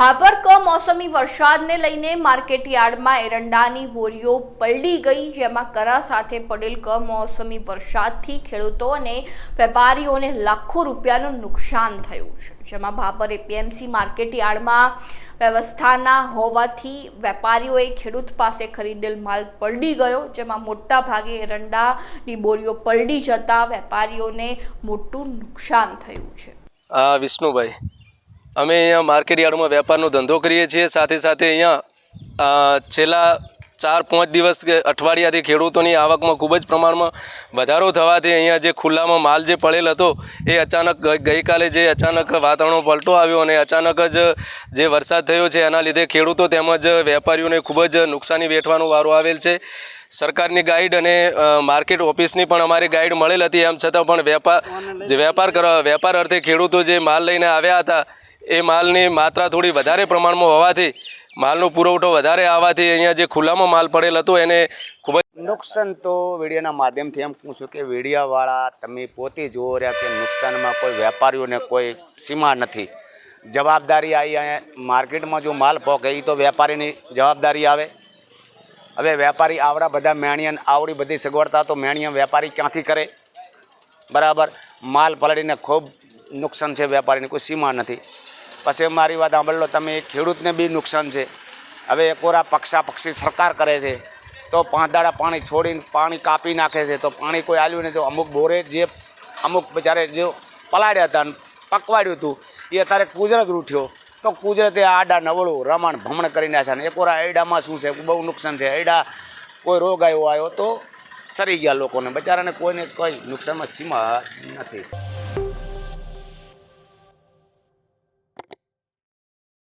ભાભર કમોસમી વરસાદને લઈને માર્કેટયાર્ડમાં એરંડાની બોરીઓ પલડી ગઈ, જેમાં કરા સાથે પડેલ કમોસમી વરસાદથી ખેડૂતો અને વેપારીઓને લાખો રૂપિયાનું નુકસાન થયું છે. જેમાં ભાભર એપીએમસી માર્કેટ યાર્ડમાં વ્યવસ્થાના હોવાથી વેપારીઓએ ખેડૂત પાસે ખરીદેલ માલ પલડી ગયો, જેમાં મોટા ભાગે એરંડાની બોરીઓ પલડી જતા વેપારીઓને મોટું નુકસાન થયું છે. વિષ્ણુભાઈ અમે અહીંયા માર્કેટ યાર્ડમાં વેપારનો ધંધો કરીએ છીએ. સાથે સાથે અહીંયા છેલ્લા ચાર પાંચ દિવસ કે અઠવાડિયાથી ખેડૂતોની આવકમાં ખૂબ જ પ્રમાણમાં વધારો થવાથી અહીંયા જે ખુલ્લામાં માલ જે પડેલ હતો, એ અચાનક ગઈ- ગઈકાલે જે અચાનક વાતાવરણમાં પલટો આવ્યો અને અચાનક જ જે વરસાદ થયો છે, એના લીધે ખેડૂતો તેમજ વેપારીઓને ખૂબ જ નુકસાની વેઠવાનો વારો આવેલ છે. સરકારની ગાઈડ અને માર્કેટ ઓફિસની પણ અમારી ગાઈડ મળેલ હતી. એમ છતાં પણ વેપાર, જે વેપાર કરવા વેપાર અર્થે ખેડૂતો જે માલ લઈને આવ્યા હતા એ માલની માત્રા થોડી વધારે પ્રમાણમાં હોવાથી, માલનો પુરવઠો વધારે આવવાથી અહીંયા જે ખુલ્લામાં માલ પડેલ હતો એને ખૂબ જ નુકસાન તો વીડિયાના માધ્યમથી એમ કહું છું કે વીડિયાવાળા તમે પોતે જોવો રહ્યા કે નુકસાનમાં કોઈ વેપારીઓને કોઈ સીમા નથી. જવાબદારી આવી માર્કેટમાં જો માલ પોકે એ તો વેપારીની જવાબદારી આવે. હવે વેપારી આવડા બધા મેણિયન, આવડી બધી સગવડતા તો મેણિયન વેપારી ક્યાંથી કરે? બરાબર. માલ પલળીને ખૂબ નુકસાન છે વેપારીને, કોઈ સીમા નથી. પછી મારી વાત સાંભળી તમે ખેડૂતને બી નુકસાન છે. હવે એકોરા પક્ષા પક્ષી સરકાર કરે છે, તો પાંચ દાડા પાણી છોડીને પાણી કાપી નાખે છે, તો પાણી કોઈ આવ્યું તો અમુક બોરે જે, અમુક બચારે જે પલાળ્યા હતા પકવાડ્યું હતું, એ અત્યારે કુદરત રૂઠ્યો. તો કુદરતે આડા નવળું રમણ ભમણ કરી નાખ્યા ને એકોરા એડામાં શું છે, બહુ નુકસાન છે. એડા કોઈ રોગ આવ્યો આવ્યો તો સરી ગયા લોકોને. બચારાને કોઈને કંઈ નુકસાનમાં સીમા નથી.